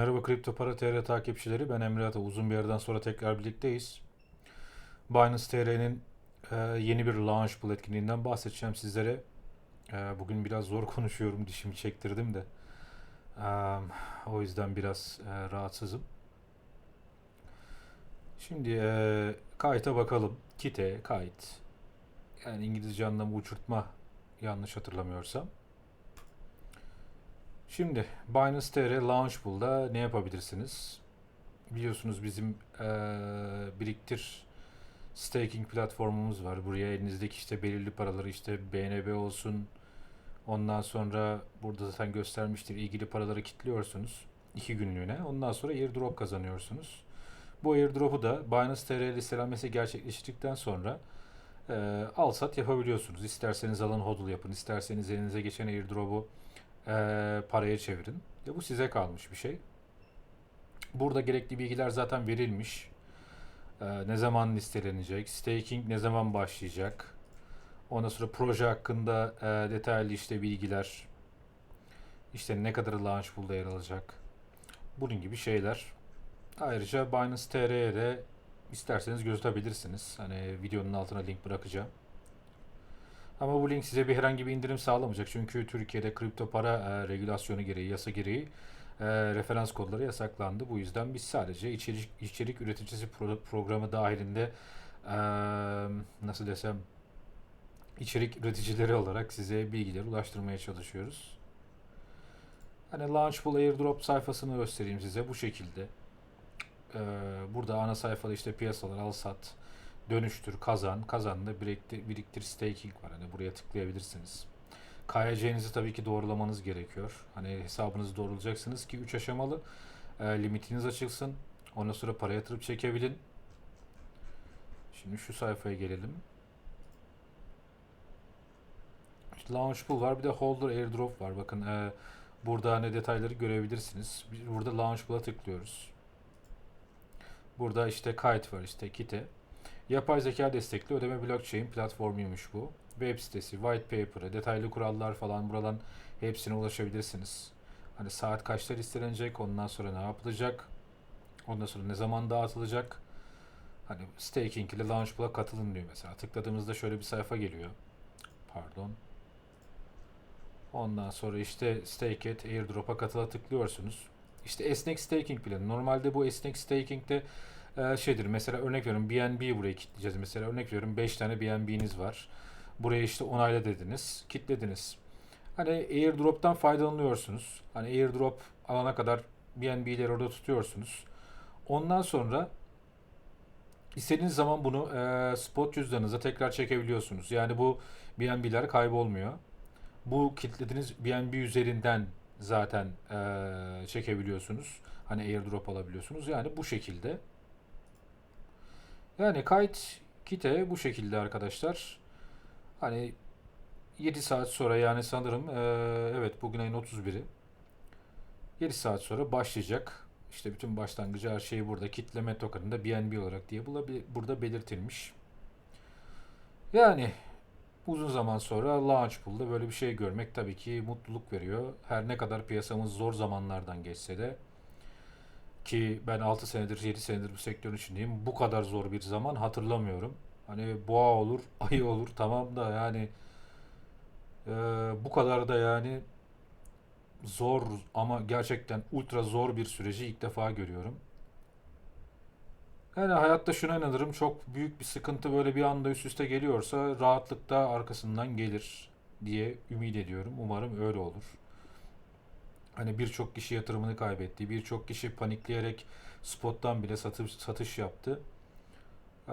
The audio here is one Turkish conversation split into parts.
Merhaba Kripto Para TR takipçileri. Ben Emre Ata. Uzun bir yerden sonra tekrar birlikteyiz. Binance TR'nin e, yeni bir Launchpool etkinliğinden bahsedeceğim sizlere. E, bugün biraz zor konuşuyorum. Dişimi çektirdim de. E, o yüzden biraz e, rahatsızım. Şimdi e, kayıta bakalım. Kite, kayıt. Yani İngilizce anlamı uçurtma yanlış hatırlamıyorsam. Şimdi Binance TR Launchpool'da ne yapabilirsiniz? Biliyorsunuz bizim eee, biriktir staking platformumuz var. Buraya elinizdeki işte belirli paraları işte BNB olsun. Ondan sonra burada zaten göstermiştir ilgili paraları kilitliyorsunuz. iki günlüğüne. Ondan sonra airdrop kazanıyorsunuz. Bu airdrop'u da Binance TR listelenmesi gerçekleştikten sonra eee al sat yapabiliyorsunuz. İsterseniz alın hodl yapın. isterseniz elinize geçen airdrop'u eee, paraya çevirin. Ya bu size kalmış bir şey. Burada gerekli bilgiler zaten verilmiş. Eee, ne zaman listelenecek, staking ne zaman başlayacak. Ondan sonra proje hakkında eee, detaylı işte bilgiler, işte ne kadar Launchpool'da yer alacak. Bunun gibi şeyler. Ayrıca Binance TR'ye de isterseniz göz atabilirsiniz. Hani videonun altına link bırakacağım. Ama bu link size bir herhangi bir indirim sağlamayacak. Çünkü Türkiye'de kripto para e, regülasyonu gereği, yasa gereği e, referans kodları yasaklandı. Bu yüzden biz sadece içerik, içerik üreticisi pro- programı dahilinde e, nasıl desem içerik üreticileri olarak size bilgileri ulaştırmaya çalışıyoruz. Hani Launchpool Airdrop sayfasını göstereyim size bu şekilde. E, burada ana sayfada işte piyasalar al sat, dönüştür, kazan, kazanında biriktir, biriktir staking var. Hani buraya tıklayabilirsiniz. KYC'nizi tabii ki doğrulamanız gerekiyor. Hani hesabınızı doğrulayacaksınız ki 3 aşamalı e, limitiniz açılsın. Ondan sonra para yatırıp çekebilin. Şimdi şu sayfaya gelelim. İşte Launchpool var bir de Holder Airdrop var. Bakın e, burada hani detayları görebilirsiniz. Burada Launchpool'a tıklıyoruz. Burada işte Kite var işte Kite. Yapay zeka destekli ödeme blockchain platformuymuş bu. Web sitesi, white paper'ı, detaylı kurallar falan buradan hepsine ulaşabilirsiniz. Hani saat kaçta listelenecek, ondan sonra ne yapılacak, ondan sonra ne zaman dağıtılacak. Hani staking ile Launchpool'a katılın diyor mesela. Tıkladığımızda şöyle bir sayfa geliyor. Pardon. Ondan sonra işte stake et, airdrop'a katıla tıklıyorsunuz. İşte esnek staking planı. Normalde bu esnek staking'de e, şeydir. Mesela örnek veriyorum BNB buraya kilitleyeceğiz. Mesela örnek veriyorum 5 tane BNB'niz var. Buraya işte onayla dediniz. Kilitlediniz. Hani airdrop'tan faydalanıyorsunuz. Hani airdrop alana kadar BNB'leri orada tutuyorsunuz. Ondan sonra istediğiniz zaman bunu e, spot cüzdanınıza tekrar çekebiliyorsunuz. Yani bu BNB'ler kaybolmuyor. Bu kilitlediğiniz BNB üzerinden zaten e, çekebiliyorsunuz. Hani airdrop alabiliyorsunuz. Yani bu şekilde. Yani kayıt kite bu şekilde arkadaşlar. Hani 7 saat sonra yani sanırım eee, evet bugün ayın 31'i. 7 saat sonra başlayacak. İşte bütün başlangıcı her şeyi burada kitleme tokenında BNB olarak diye burada belirtilmiş. Yani uzun zaman sonra Launchpool'da böyle bir şey görmek tabii ki mutluluk veriyor. Her ne kadar piyasamız zor zamanlardan geçse de ki ben 6 senedir 7 senedir bu sektörün içindeyim. Bu kadar zor bir zaman hatırlamıyorum. Hani boğa olur, ayı olur tamam da yani eee, bu kadar da yani zor ama gerçekten ultra zor bir süreci ilk defa görüyorum. Yani hayatta şuna inanırım çok büyük bir sıkıntı böyle bir anda üst üste geliyorsa rahatlıkla arkasından gelir diye ümit ediyorum. Umarım öyle olur. Hani birçok kişi yatırımını kaybetti. Birçok kişi panikleyerek spottan bile satış, satış yaptı. Ee,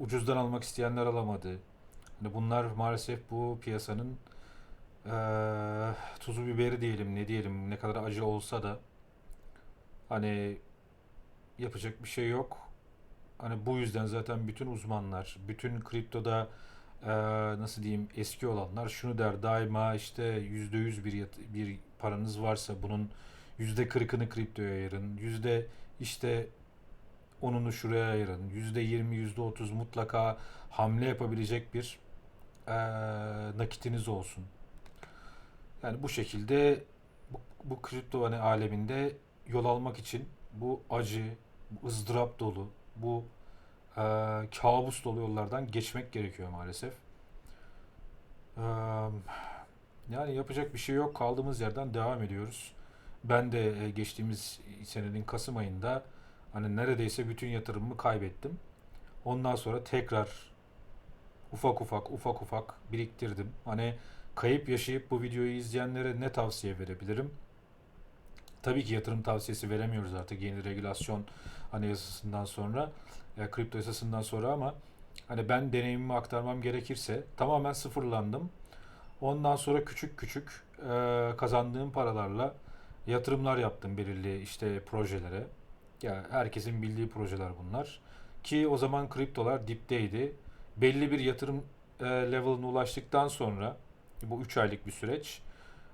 ucuzdan almak isteyenler alamadı. Hani bunlar maalesef bu piyasanın ee, tuzu biberi diyelim ne diyelim ne kadar acı olsa da hani yapacak bir şey yok. Hani bu yüzden zaten bütün uzmanlar, bütün kriptoda ee, nasıl diyeyim eski olanlar şunu der daima işte %100 bir yat- bir paranız varsa bunun %40'ını kriptoya ayırın. Yüzde işte onunu şuraya ayırın. %20, %30 mutlaka hamle yapabilecek bir ee, nakitiniz olsun. Yani bu şekilde bu, bu kripto hani aleminde yol almak için bu acı, bu ızdırap dolu, bu e, kabus dolu yollardan geçmek gerekiyor maalesef. Eee, yani yapacak bir şey yok. Kaldığımız yerden devam ediyoruz. Ben de e, geçtiğimiz senenin Kasım ayında hani neredeyse bütün yatırımımı kaybettim. Ondan sonra tekrar ufak ufak ufak ufak biriktirdim. Hani kayıp yaşayıp bu videoyu izleyenlere ne tavsiye verebilirim? Tabii ki yatırım tavsiyesi veremiyoruz artık yeni regülasyon hani yasasından sonra, e, kripto yasasından sonra ama hani ben deneyimimi aktarmam gerekirse tamamen sıfırlandım. Ondan sonra küçük küçük e, kazandığım paralarla yatırımlar yaptım belirli işte projelere. Ya herkesin bildiği projeler bunlar. Ki o zaman kriptolar dipteydi. Belli bir yatırım e, level'ına ulaştıktan sonra bu 3 aylık bir süreç.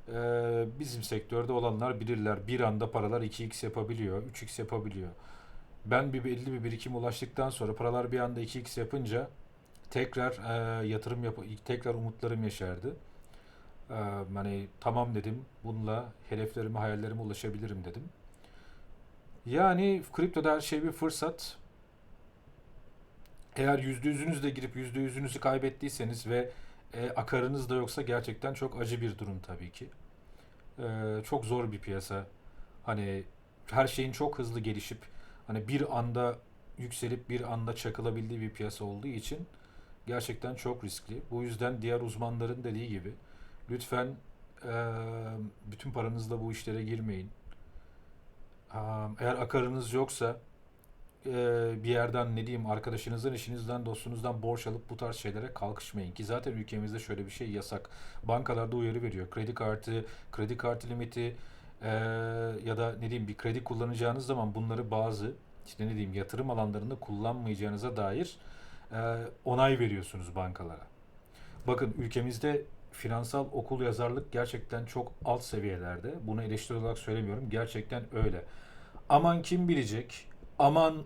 e, bizim sektörde olanlar bilirler. Bir anda paralar 2x yapabiliyor, 3x yapabiliyor. Ben bir belli bir birikim ulaştıktan sonra paralar bir anda 2x yapınca tekrar e, yatırım yap tekrar umutlarım yeşerdi. Ee, hani tamam dedim. Bununla hedeflerime, hayallerime ulaşabilirim dedim. Yani kriptoda her şey bir fırsat. Eğer yüzde yüzünüzle girip yüzde yüzünüzü kaybettiyseniz ve e, akarınız da yoksa gerçekten çok acı bir durum tabii ki. Ee, çok zor bir piyasa. Hani her şeyin çok hızlı gelişip hani bir anda yükselip bir anda çakılabildiği bir piyasa olduğu için gerçekten çok riskli. Bu yüzden diğer uzmanların dediği gibi Lütfen eee, bütün paranızla bu işlere girmeyin. Aa, Eğer akarınız yoksa eee, bir yerden ne diyeyim arkadaşınızdan, eşinizden, dostunuzdan borç alıp bu tarz şeylere kalkışmayın ki zaten ülkemizde şöyle bir şey yasak. Bankalarda uyarı veriyor. Kredi kartı, kredi kartı limiti eee, ya da ne diyeyim bir kredi kullanacağınız zaman bunları bazı işte ne diyeyim yatırım alanlarında kullanmayacağınıza dair eee, onay veriyorsunuz bankalara. Bakın ülkemizde finansal okul yazarlık gerçekten çok alt seviyelerde. Bunu eleştiri olarak söylemiyorum. Gerçekten öyle. Aman kim bilecek? Aman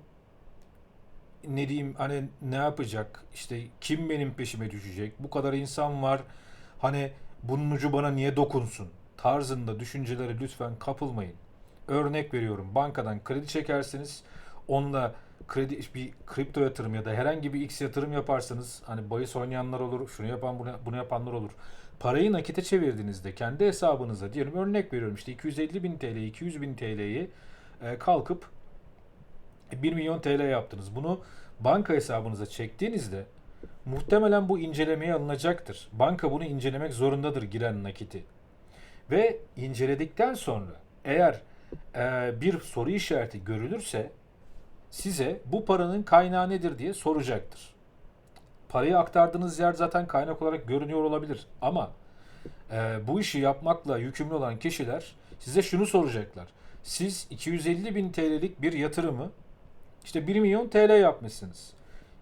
ne diyeyim hani ne yapacak? İşte kim benim peşime düşecek? Bu kadar insan var. Hani bunun ucu bana niye dokunsun? Tarzında düşüncelere lütfen kapılmayın. Örnek veriyorum. Bankadan kredi çekersiniz. Onunla kredi bir kripto yatırım ya da herhangi bir X yatırım yaparsanız hani bahis oynayanlar olur, şunu yapan bunu, bunu yapanlar olur. Parayı nakite çevirdiğinizde kendi hesabınıza diyelim örnek veriyorum işte 250 bin TL, 200 bin TL'yi e, kalkıp 1 milyon TL yaptınız. Bunu banka hesabınıza çektiğinizde muhtemelen bu incelemeye alınacaktır. Banka bunu incelemek zorundadır giren nakiti. Ve inceledikten sonra eğer e, bir soru işareti görülürse size bu paranın kaynağı nedir diye soracaktır. Parayı aktardığınız yer zaten kaynak olarak görünüyor olabilir ama e, bu işi yapmakla yükümlü olan kişiler size şunu soracaklar. Siz 250 bin TL'lik bir yatırımı işte 1 milyon TL yapmışsınız.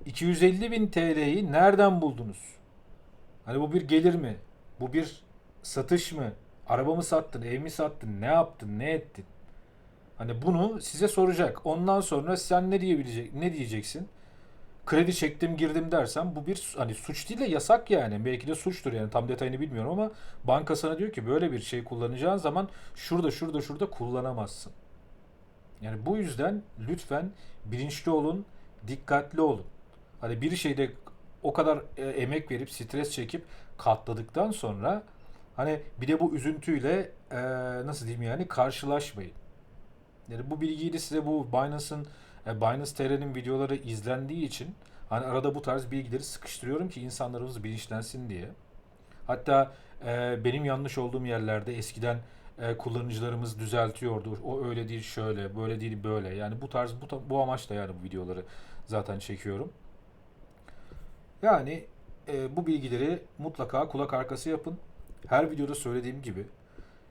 250 bin TL'yi nereden buldunuz? Hani bu bir gelir mi? Bu bir satış mı? Araba mı sattın? Ev mi sattın? Ne yaptın? Ne ettin? Hani bunu size soracak. Ondan sonra sen ne diyebilecek ne diyeceksin? Kredi çektim girdim dersen bu bir hani suç değil de yasak yani. Belki de suçtur yani tam detayını bilmiyorum ama banka sana diyor ki böyle bir şey kullanacağın zaman şurada şurada şurada kullanamazsın. Yani bu yüzden lütfen bilinçli olun, dikkatli olun. Hani bir şeyde o kadar e, emek verip stres çekip katladıktan sonra hani bir de bu üzüntüyle e, nasıl diyeyim yani karşılaşmayın. Yani bu bilgiyi de size bu Binance'ın e, Binance TR'nin videoları izlendiği için hani arada bu tarz bilgileri sıkıştırıyorum ki insanlarımız bilinçlensin diye. Hatta e, benim yanlış olduğum yerlerde eskiden e, kullanıcılarımız düzeltiyordu. O öyle değil şöyle, böyle değil böyle. Yani bu tarz bu, bu amaçla yani bu videoları zaten çekiyorum. Yani e, bu bilgileri mutlaka kulak arkası yapın. Her videoda söylediğim gibi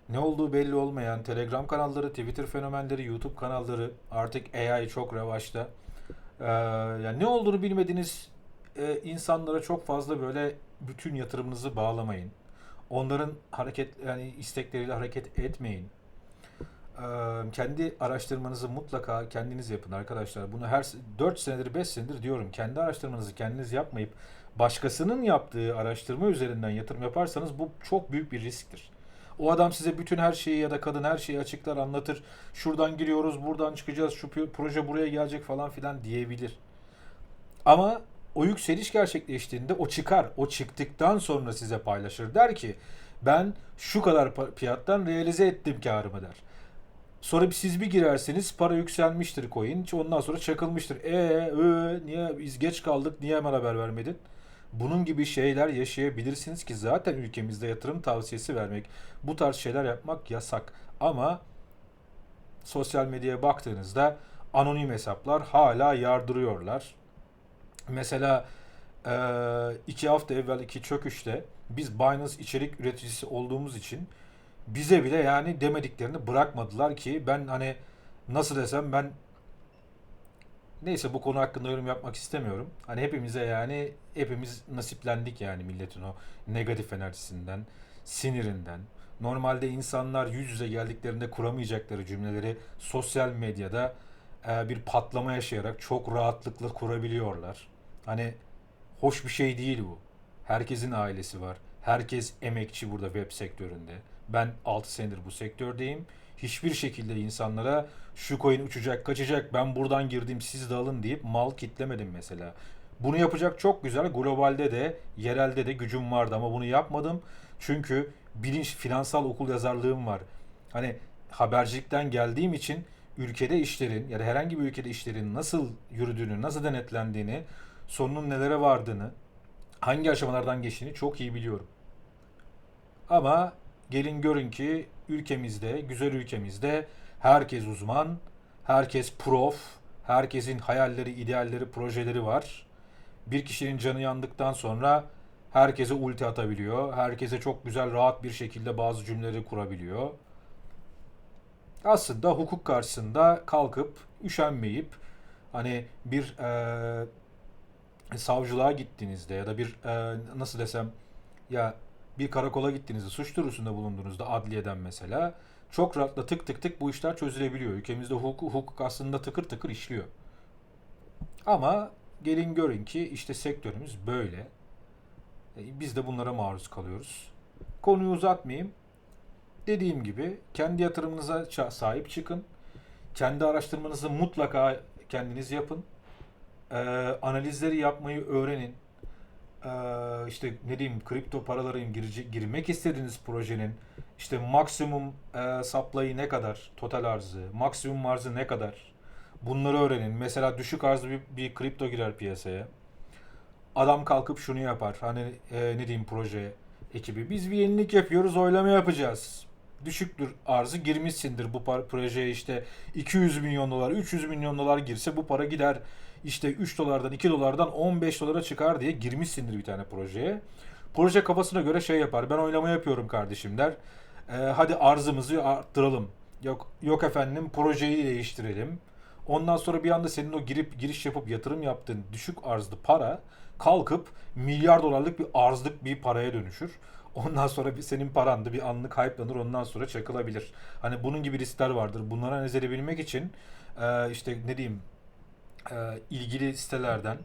ne olduğu belli olmayan Telegram kanalları, Twitter fenomenleri, YouTube kanalları artık AI çok revaçta. Ee, yani ne olduğunu bilmediğiniz e, insanlara çok fazla böyle bütün yatırımınızı bağlamayın. Onların hareket yani istekleriyle hareket etmeyin. Kendi araştırmanızı mutlaka kendiniz yapın arkadaşlar. Bunu her 4 senedir 5 senedir diyorum. Kendi araştırmanızı kendiniz yapmayıp başkasının yaptığı araştırma üzerinden yatırım yaparsanız bu çok büyük bir risktir. O adam size bütün her şeyi ya da kadın her şeyi açıklar anlatır. Şuradan giriyoruz, buradan çıkacağız, şu proje buraya gelecek falan filan diyebilir. Ama o yükseliş gerçekleştiğinde o çıkar. O çıktıktan sonra size paylaşır. Der ki ben şu kadar fiyattan realize ettim karımı der. Sonra bir siz bir girerseniz para yükselmiştir coin. Ondan sonra çakılmıştır. E, ö, niye biz geç kaldık? Niye hemen haber vermedin? Bunun gibi şeyler yaşayabilirsiniz ki zaten ülkemizde yatırım tavsiyesi vermek, bu tarz şeyler yapmak yasak. Ama sosyal medyaya baktığınızda anonim hesaplar hala yardırıyorlar. Mesela eee, iki hafta evvelki çöküşte biz Binance içerik üreticisi olduğumuz için bize bile yani demediklerini bırakmadılar ki ben hani nasıl desem ben neyse bu konu hakkında yorum yapmak istemiyorum. Hani hepimize yani hepimiz nasiplendik yani milletin o negatif enerjisinden, sinirinden. Normalde insanlar yüz yüze geldiklerinde kuramayacakları cümleleri sosyal medyada e, bir patlama yaşayarak çok rahatlıkla kurabiliyorlar. Hani hoş bir şey değil bu. Herkesin ailesi var. Herkes emekçi burada web sektöründe. Ben 6 senedir bu sektördeyim. Hiçbir şekilde insanlara şu coin uçacak, kaçacak, ben buradan girdim siz de alın deyip mal kitlemedim mesela. Bunu yapacak çok güzel. Globalde de, yerelde de gücüm vardı ama bunu yapmadım. Çünkü bilinç, finansal okul yazarlığım var. Hani habercilikten geldiğim için ülkede işlerin ya da herhangi bir ülkede işlerin nasıl yürüdüğünü, nasıl denetlendiğini, sonunun nelere vardığını, hangi aşamalardan geçtiğini çok iyi biliyorum. Ama gelin görün ki ülkemizde, güzel ülkemizde herkes uzman, herkes prof, herkesin hayalleri, idealleri, projeleri var. Bir kişinin canı yandıktan sonra herkese ulti atabiliyor. Herkese çok güzel, rahat bir şekilde bazı cümleleri kurabiliyor. Aslında hukuk karşısında kalkıp üşenmeyip hani bir eee, savcılığa gittiğinizde ya da bir eee, nasıl desem ya bir karakola gittiğinizde suç duyurusunda bulunduğunuzda adliyeden mesela çok rahatla tık tık tık bu işler çözülebiliyor. Ülkemizde hukuk, hukuk aslında tıkır tıkır işliyor. Ama gelin görün ki işte sektörümüz böyle. E, Biz de bunlara maruz kalıyoruz. Konuyu uzatmayayım. Dediğim gibi kendi yatırımınıza sahip çıkın. Kendi araştırmanızı mutlaka kendiniz yapın. Ee, analizleri yapmayı öğrenin. Ee, işte ne diyeyim kripto girecek, girmek istediğiniz projenin işte maksimum e, supply'ı ne kadar, total arzı, maksimum arzı ne kadar bunları öğrenin. Mesela düşük arzlı bir, bir kripto girer piyasaya. Adam kalkıp şunu yapar. Hani e, ne diyeyim proje ekibi. Biz bir yenilik yapıyoruz, oylama yapacağız. Düşüktür arzı girmişsindir bu projeye işte 200 milyon dolar, 300 milyon dolar girse bu para gider işte 3 dolardan 2 dolardan 15 dolara çıkar diye girmişsindir bir tane projeye. Proje kafasına göre şey yapar. Ben oylama yapıyorum kardeşim der. Ee, hadi arzımızı arttıralım. Yok yok efendim projeyi değiştirelim. Ondan sonra bir anda senin o girip giriş yapıp yatırım yaptığın düşük arzlı para kalkıp milyar dolarlık bir arzlık bir paraya dönüşür. Ondan sonra bir senin paran da bir anlık hype'lanır ondan sonra çakılabilir. Hani bunun gibi riskler vardır. Bunları analiz edebilmek için e, işte ne diyeyim e, ilgili sitelerden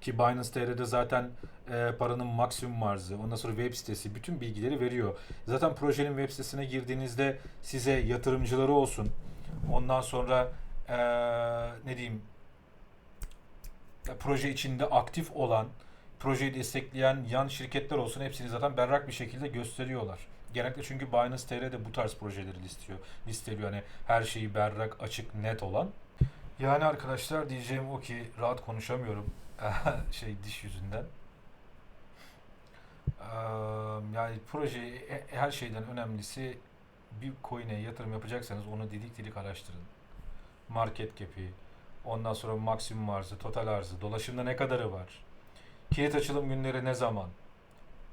ki Binance TR'de zaten e, paranın maksimum arzı, ondan sonra web sitesi bütün bilgileri veriyor. Zaten projenin web sitesine girdiğinizde size yatırımcıları olsun. Ondan sonra e, ne diyeyim proje içinde aktif olan, projeyi destekleyen yan şirketler olsun hepsini zaten berrak bir şekilde gösteriyorlar. Genellikle çünkü Binance TR de bu tarz projeleri listeliyor. Listeliyor hani her şeyi berrak, açık, net olan. Yani arkadaşlar diyeceğim o ki rahat konuşamıyorum şey diş yüzünden. Yani proje e- her şeyden önemlisi bir coin'e yatırım yapacaksanız onu didik didik araştırın. Market cap'i, ondan sonra maksimum arzı, total arzı, dolaşımda ne kadarı var? Kilit açılım günleri ne zaman?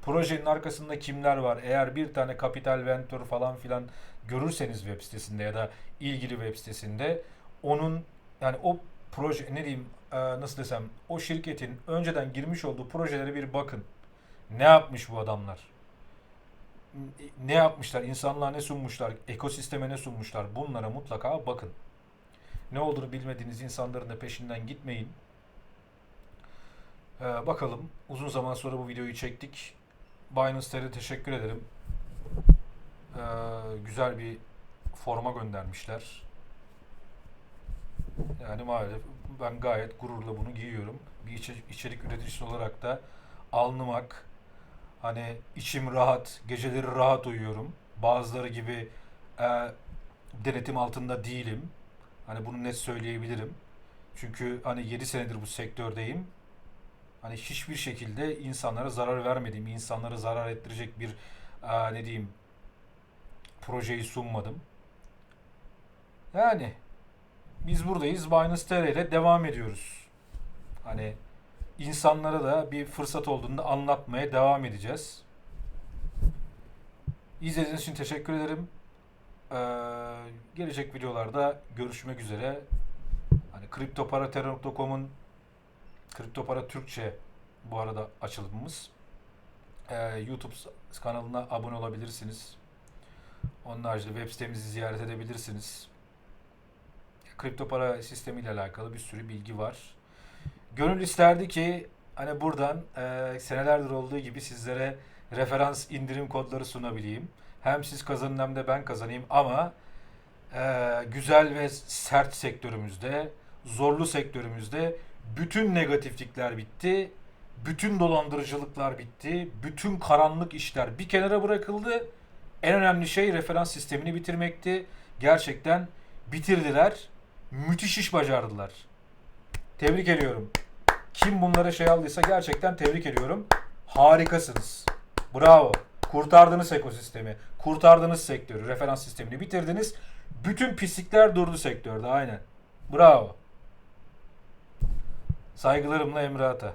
Projenin arkasında kimler var? Eğer bir tane Capital Venture falan filan görürseniz web sitesinde ya da ilgili web sitesinde onun yani o proje ne diyeyim e, nasıl desem o şirketin önceden girmiş olduğu projelere bir bakın. Ne yapmış bu adamlar? Ne yapmışlar? İnsanlığa ne sunmuşlar? Ekosisteme ne sunmuşlar? Bunlara mutlaka bakın. Ne olduğunu bilmediğiniz insanların da peşinden gitmeyin. Ee, bakalım. Uzun zaman sonra bu videoyu çektik. Binance TR'ye teşekkür ederim. Ee, güzel bir forma göndermişler. Yani maalesef ben gayet gururla bunu giyiyorum. Bir içe- içerik üreticisi olarak da alnımak, hani içim rahat, geceleri rahat uyuyorum. Bazıları gibi e, denetim altında değilim. Hani bunu net söyleyebilirim. Çünkü hani 7 senedir bu sektördeyim. Hani hiçbir şekilde insanlara zarar vermediğim, insanlara zarar ettirecek bir e, ne diyeyim projeyi sunmadım. Yani biz buradayız. Binance TR ile devam ediyoruz. Hani insanlara da bir fırsat olduğunda anlatmaya devam edeceğiz. İzlediğiniz için teşekkür ederim. Ee, gelecek videolarda görüşmek üzere. Hani kriptoparatera.com'un Kripto Para Türkçe bu arada açılımımız. Ee, YouTube kanalına abone olabilirsiniz. Onun haricinde web sitemizi ziyaret edebilirsiniz. Kripto para sistemiyle alakalı bir sürü bilgi var. Gönül isterdi ki hani buradan e, senelerdir olduğu gibi sizlere referans indirim kodları sunabileyim. Hem siz kazanın hem de ben kazanayım ama e, güzel ve sert sektörümüzde, zorlu sektörümüzde bütün negatiflikler bitti. Bütün dolandırıcılıklar bitti. Bütün karanlık işler bir kenara bırakıldı. En önemli şey referans sistemini bitirmekti. Gerçekten bitirdiler. Müthiş iş başardılar. Tebrik ediyorum. Kim bunlara şey aldıysa gerçekten tebrik ediyorum. Harikasınız. Bravo. Kurtardınız ekosistemi. Kurtardınız sektörü. Referans sistemini bitirdiniz. Bütün pislikler durdu sektörde aynen. Bravo. Saygılarımla Emre Ata.